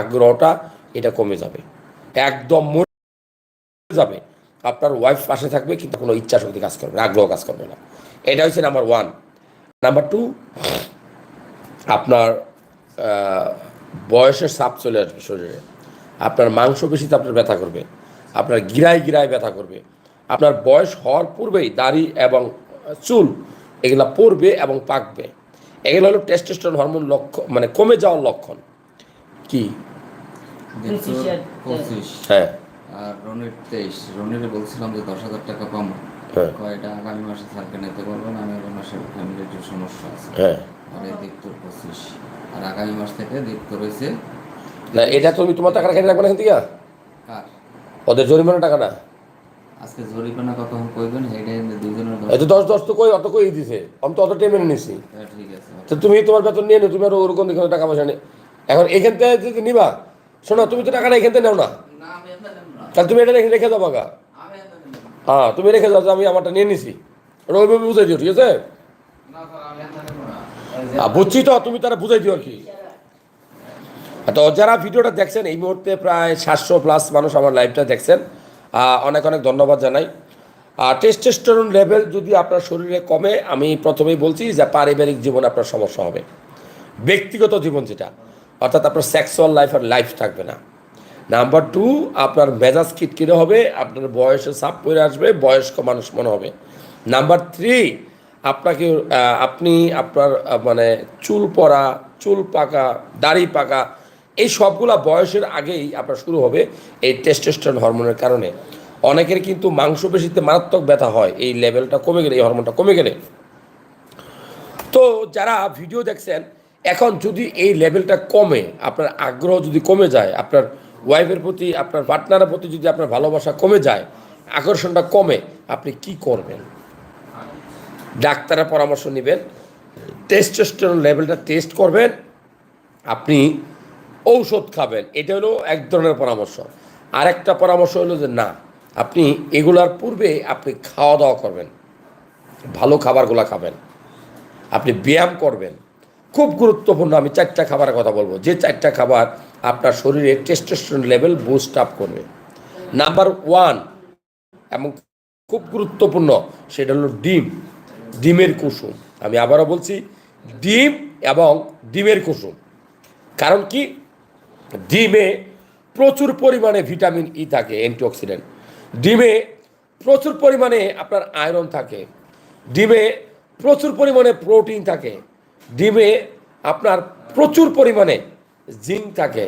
আগ্রহটা, এটা কমে যাবে। একদম মরে যাবে। আপনার ওয়াইফ পাশে থাকবে, কিন্তু কোনো ইচ্ছা শক্তি কাজ করবে আগ্রহ কাজ করবে না। এটা হচ্ছে নাম্বার ওয়ান নাম্বার টু আপনার বয়সের চাপ চলে আসবে শরীরে। আপনার মাংস পেশিতে আপনার ব্যথা করবে। আপনার গিরায় গিরায় ব্যথা করবে। আপনার বয়স হওয়ার পূর্বেই দাড়ি এবং চুল এগুলা পড়বে এবং পাকবে। এগুলো হলো টেস্টোস্টেরন হরমোন লক্ষণ মানে কমে যাওয়ার লক্ষণ। কি? হ্যাঁ। আর রনির তেইশ। রনিরে বলছিলাম যে দশ হাজার টাকা পাবো। হ্যাঁ। কয়টা? আগামী মাসে স্যারকে নিতে পারবেন আমি আগামী মাসে ফ্যামিলির একটু সমস্যা আছে। হ্যাঁ। আর এই দীপ্তর পঁচিশ। আর আগামী মাস থেকে দীপ্ত রয়েছে না এটা তুমি তোমার টাকা রাখবে না এখান থেকে? ওদের জরিমানা টাকা না আজকে কত কইবেন দুজনের এই তো কই অত কই দিছে? আমি তো অত টাইমে নিছি। হ্যাঁ, ঠিক আছে। তো তুমি তোমার বেতন নিয়ে তুমি আর ওরকম দেখো টাকা পয়সা নেই এখন এখান থেকে যদি নিবা শোনো তুমি তো টাকাটা এখান থেকে নেও না। তাহলে তুমি এটা রেখে যাব গা। হ্যাঁ তুমি রেখে যাও আমি আমারটা নিয়ে নিছি। ওটা ওইভাবে বুঝাই দিও ঠিক আছে? বুঝছি তো তুমি তারা বুঝাই দিও আর কি। তো যারা ভিডিওটা দেখছেন এই মুহূর্তে প্রায় সাতশো প্লাস মানুষ আমার লাইভটা দেখছেন। অনেক অনেক ধন্যবাদ জানাই। টেস্টেস্টোরন লেভেল যদি আপনার শরীরে কমে, আমি প্রথমেই বলছি যে পারিবারিক জীবন আপনার সমস্যা হবে। ব্যক্তিগত জীবন যেটা, অর্থাৎ আপনার সেক্সুয়াল লাইফ আর লাইফ থাকবে না। নাম্বার টু আপনার মেজাজ কিটকিরে হবে, আপনার বয়সে চাপ পড়ে আসবে, বয়স্ক মানুষ মনে হবে। নাম্বার থ্রি আপনাকে আপনি আপনার মানে চুল পড়া, চুল পাকা, দাড়ি পাকা এই সবগুলা বয়সের আগেই আপনার শুরু হবে এই টেস্টোস্টেরন হরমোনের কারণে। অনেকের কিন্তু মাংসপেশিতে মারাত্মক ব্যথা হয়, এই লেভেলটা কমে গেলে, এই হরমোনটা কমে গেলে। তো যারা ভিডিও দেখছেন, এখন যদি এই লেভেলটা কমে, আপনার আগ্রহ যদি কমে যায়, আপনার ওয়াইফের প্রতি, আপনার পার্টনারের প্রতি যদি আপনার ভালোবাসা কমে যায়, আকর্ষণটা কমে, আপনি কি করবেন? ডাক্তারের পরামর্শ নেবেন টেস্টোস্টেরন লেভেলটা টেস্ট করবেন, আপনি ঔষধ খাবেন, এটা হলো এক ধরনের পরামর্শ। আর একটা পরামর্শ হলো যে না, আপনি এগুলার পূর্বে আপনি খাওয়া দাওয়া করবেন, ভালো খাবারগুলো খাবেন, আপনি ব্যায়াম করবেন। খুব গুরুত্বপূর্ণ, আমি চারটা খাবারের কথা বলব। যে চারটা খাবার আপনার শরীরে টেস্টোস্টেরন লেভেল বুস্ট আপ করবে। নাম্বার ওয়ান এবং খুব গুরুত্বপূর্ণ, সেটা হলো ডিম, ডিমের কুসুম। আমি আবারও বলছি, ডিম এবং ডিমের কুসুম। কারণ কি? ডিমে প্রচুর পরিমাণে ভিটামিন ই থাকে অ্যান্টিঅক্সিডেন্ট ডিমে প্রচুর পরিমাণে আপনার আয়রন থাকে। ডিমে প্রচুর পরিমাণে প্রোটিন থাকে। ডিমে আপনার প্রচুর পরিমাণে জিঙ্ক থাকে।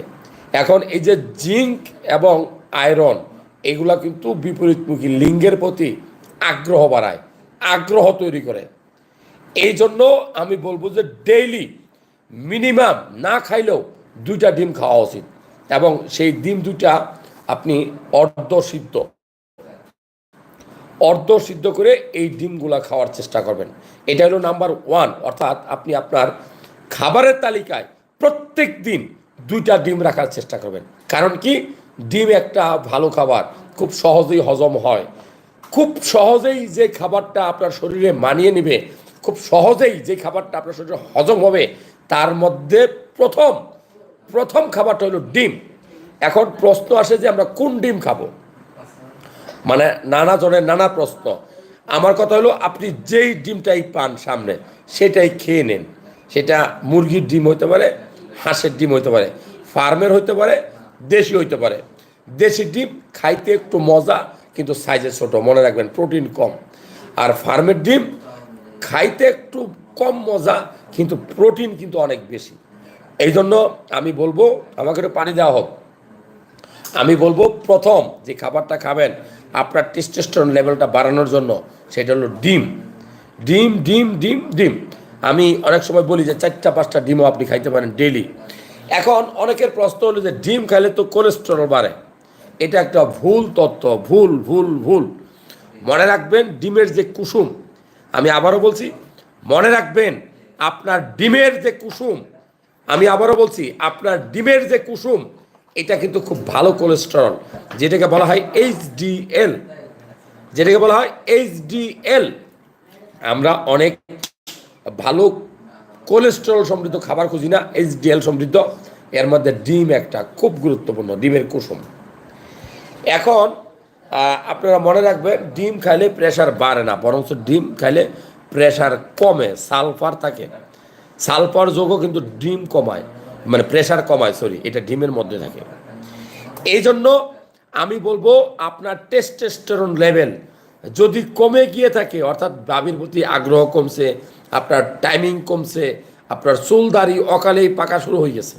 এখন এই যে জিঙ্ক এবং আয়রন এগুলা কিন্তু বিপরীতমুখী লিঙ্গের প্রতি আগ্রহ বাড়ায়, আগ্রহ তৈরি করে। এই জন্য আমি বলব যে ডেইলি মিনিমাম না খাইলেও দুইটা ডিম খাওয়া উচিত। এবং সেই ডিম দুটা আপনি অর্ধ সিদ্ধ অর্ধ সিদ্ধ করে এই ডিমগুলা খাওয়ার চেষ্টা করবেন। এটা হলো নাম্বার ওয়ান। অর্থাৎ আপনি আপনার খাবারের তালিকায় প্রত্যেক দিন দুইটা ডিম রাখার চেষ্টা করবেন। কারণ কি? ডিম একটা ভালো খাবার। খুব সহজেই হজম হয়। খুব সহজেই যে খাবারটা আপনার শরীরে মানিয়ে নেবে, খুব সহজেই যে খাবারটা আপনার শরীরে হজম হবে, তার মধ্যে প্রথম প্রথম খাবারটা হলো ডিম। এখন প্রশ্ন আসে যে আমরা কোন ডিম খাব? মানে নানা জনের নানা প্রশ্ন। আমার কথা হলো, আপনি যেই ডিমটাই পান সামনে, সেটাই খেয়ে নেন। সেটা মুরগির ডিম হতে পারে, হাঁসের ডিম হতে পারে, ফার্মের হতে পারে দেশি হইতে পারে। দেশি ডিম খাইতে একটু মজা, কিন্তু সাইজে ছোট, মনে রাখবেন প্রোটিন কম। আর ফার্মের ডিম খাইতে একটু কম মজা, কিন্তু প্রোটিন কিন্তু অনেক বেশি। এই জন্য আমি বলব, আমাকে একটু পানি দেওয়া হোক। আমি বলব প্রথম যে খাবারটা খাবেন, আপনার টেস্টোস্টেরন লেভেলটা বাড়ানোর জন্য, সেটা হলো ডিম। ডিম ডিম ডিম ডিম। আমি অনেক সময় বলি যে চারটা, পাঁচটা ডিমও আপনি খাইতে পারেন ডেলি এখন অনেকের প্রশ্ন হলো যে ডিম খাইলে তো কোলেস্টেরল বাড়ে। এটা একটা ভুল তত্ত্ব, ভুল ভুল ভুল। মনে রাখবেন ডিমের যে কুসুম, আমি আবারও বলছি, মনে রাখবেন আপনার ডিমের যে কুসুম আমি আবারও বলছি, আপনার ডিমের যে কুসুম, এটা কিন্তু খুব ভালো কোলেস্টেরল যেটাকে বলা হয় এইচ এইচডিএল যেটাকে বলা হয় এইচ এইচডিএল আমরা অনেক ভালো কোলেস্টেরল সমৃদ্ধ খাবার খুঁজি না এইচডিএল সমৃদ্ধ। এর মধ্যে ডিম একটা খুব গুরুত্বপূর্ণ, ডিমের কুসুম। এখন আপনারা মনে রাখবেন, ডিম খাইলে প্রেশার বাড়ে না, বরঞ্চ ডিম খাইলে প্রেশার কমে সালফার থাকে। সালফার যোগও কিন্তু ডিম কমায় মানে প্রেশার কমায় সরি এটা ডিমের মধ্যে থাকে। এই জন্য আমি বলব আপনার টেস্টেস্টেরন লেভেল যদি কমে গিয়ে থাকে, অর্থাৎ বাবির প্রতি আগ্রহ কমছে, আপনার টাইমিং কমছে, আপনার চুলদারি অকালেই পাকা শুরু হয়ে গেছে।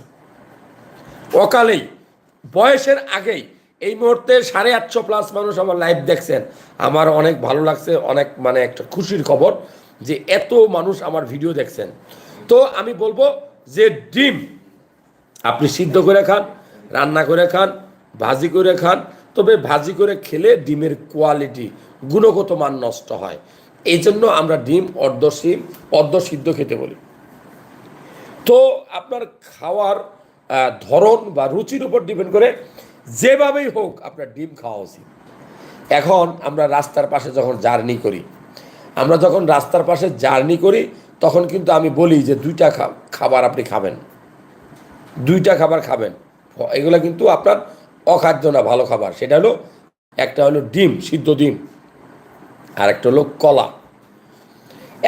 অকালেই, বয়সের আগেই, এই মুহূর্তে সাড়ে আটশো প্লাস মানুষ আমার লাইভ দেখছেন। আমার অনেক ভালো লাগছে, অনেক মানে একটা খুশির খবর যে এত মানুষ আমার ভিডিও দেখছেন। তো আমি বলব যে ডিম আপনি সিদ্ধ করে খান, রান্না করে খান, ভাজি করে খান, তবে ভাজি করে খেলে ডিমের কোয়ালিটি গুণগত মান নষ্ট হয়। এই জন্য আমরা ডিম অর্ধ সিম, অর্ধ সিদ্ধ খেতে বলি। তো আপনার খাওয়ার ধরন বা রুচির উপর ডিপেন্ড করে, যেভাবেই হোক আপনার ডিম খাওয়া উচিত। এখন আমরা রাস্তার পাশে যখন জার্নি করি, আমরা যখন রাস্তার পাশে জার্নি করি তখন কিন্তু আমি বলি যে দুইটা খাবার আপনি খাবেন। দুইটা খাবার খাবেন। এগুলো কিন্তু আপনার অখাদ্য না, ভালো খাবার। সেটা হলো, একটা হলো ডিম, সিদ্ধ ডিম আর একটা হলো কলা।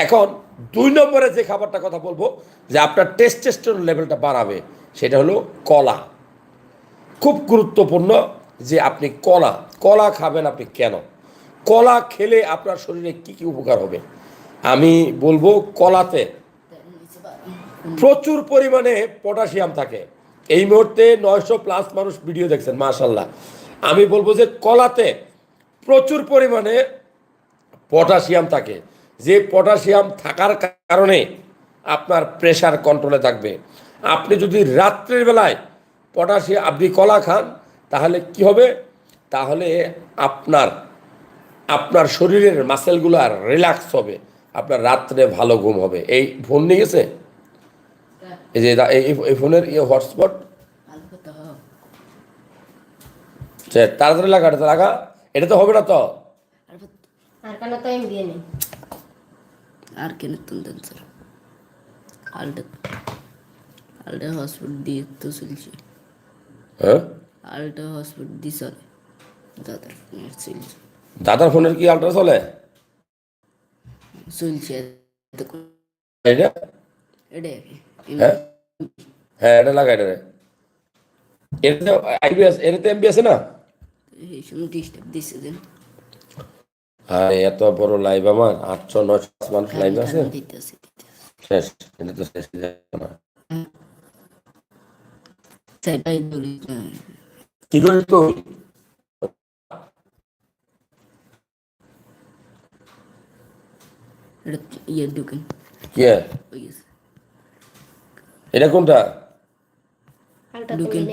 এখন দুই নম্বরে যে খাবারটা কথা বলব, যে আপনার টেস্টেস্টোন লেভেলটা বাড়াবে, সেটা হলো কলা। খুব গুরুত্বপূর্ণ যে আপনি কলা কলা খাবেন আপনি কেন? কলা খেলে আপনার শরীরে কি কি উপকার হবে? আমি বলব কলাতে। প্রচুর পরিমাণে পটাশিয়াম থাকে। এই মুহূর্তে নয়শো প্লাস মানুষ ভিডিও দেখছেন মাশাল্লাহ আমি বলব যে কলাতে প্রচুর পরিমাণে পটাশিয়াম থাকে। যে পটাশিয়াম থাকার কারণে আপনার প্রেশার কন্ট্রোলে থাকবে। আপনি যদি রাত্রের বেলায় পটাশিয়াম আপনি কলা খান, তাহলে কি হবে? তাহলে আপনার আপনার শরীরের মাসেলগুলো আর রিল্যাক্স হবে। আপনার রাত্রে ভালো ঘুম হবে। এই ফোন নিয়ে গেছে? এই যে এই এই ফোনের ইয়ে হটস্পট? তাড়াতাড়ি লাগা এটা লাগা। এটা তো হবে না তো? আর কেন তো আমি দিয়ে নেই। আর কেন স্যার আলটা আলটা হসপিটাল দিয়ে তো চলছে। হ্যাঁ? আলটা হসপিটাল দিয়ে চলে। দাদার ফোনের চলছে। দাদার ফোনের কি আলট্রা চলে? চলছে এটা এটা হ্যাঁ এটা লাগা এটা এটাতে আইবিএস এটাতে এমবি আছে না এই সময় ডিস্টার্ব দিচ্ছে দেন আর এত বড় লাইভ আমার আটশো নয়শো মানুষ লাইভ আছে শেষ এটা তো শেষ না সেটাই কি করে তো এটা ইয়ে ঢুকেন কি এটা কোনটা ঢুকেন।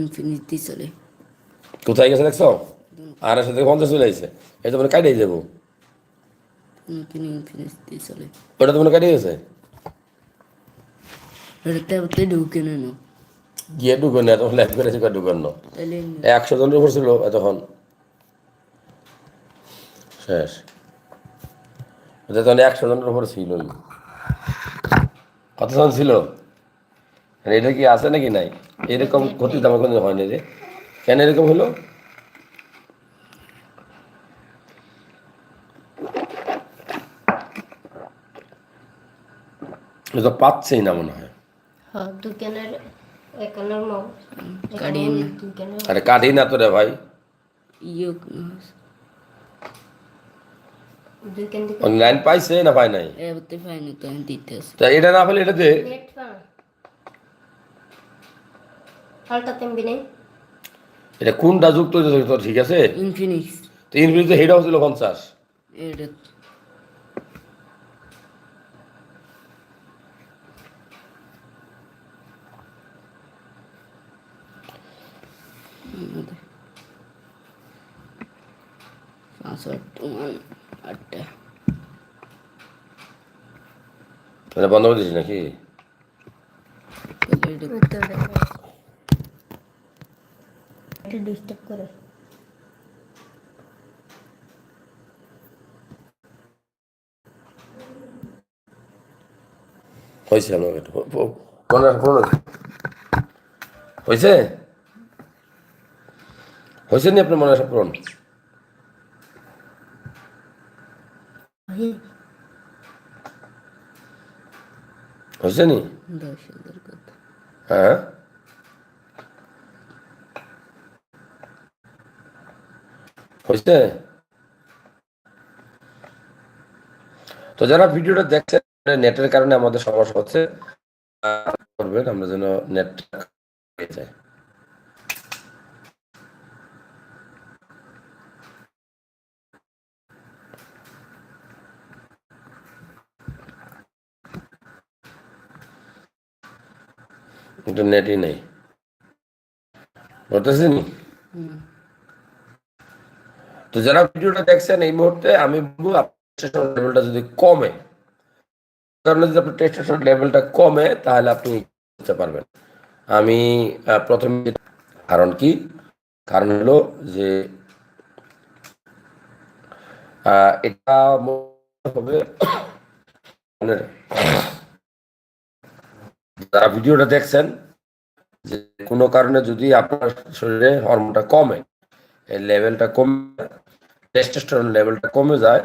ইনফিনিটি চলে কোথায় গেছে দেখছ আর সাথে পঞ্চাশ চলে আসছে এটা মানে কাটিয়ে যাব ইনফিনিটি চলে ওটা তো মানে কাটিয়ে গেছে আবার ঢুকে নেন গিয়ে ঢুকেন না তখন লাইভ করেছে ঢুকেন না। একশো জনের উপর ছিল এতক্ষণ। শেষ। তখন একশো জনের উপর ছিল। কতজন ছিল? এটা কি আছে নাকি নাই? এরকম ক্ষতি তো আমার কোনো হয়নি রে। কেন এরকম হলো? এটা পাচ্ছেই না মনে হয়। হ্যাঁ দুকেনের আরে কাটি না তো রে ভাই। ইয়ে দুকেন দিকে লাইন পাইছে না পাই নাই? তো এটা না পেলে এটা দে। এটা কোনটা যুক্ত হয়েছে তোর ঠিক আছে? ইনফিনিক্স তো ইনফিনিক্স হেড হাউস ছিল পঞ্চাশ। এটা আটটা। এটা বন্ধ করে দিয়েছি নাকি? ডিস্টার্ব করে। হয়েছে মনে মনে রাখো। হয়েছে? হয়েছে নি আপনার মনে আসা পূরণ? হয়েছে নি হ্যাঁ। হয়েছে? তো যারা ভিডিওটা দেখছেন, নেটের কারণে আমাদের সমস্যা হচ্ছে করবেন, আমরা যেন নেট যায় কিন্তু নেটই নেই। তো যারা ভিডিওটা দেখছেন এই মুহূর্তে, আমি বলব লেভেলটা যদি কমে যদি আপনার টেস্টেশন লেভেলটা কমে, তাহলে আপনি করতে পারবেন। আমি প্রথমে কারণ কি? কারণ হলো যে এটা হবে যারা ভিডিওটা দেখছেন যে কোনো কারণে যদি আপনার শরীরে হরমোনটা কমে, এই লেভেলটা কমে টেস্টোস্টেরন লেভেলটা কমে যায়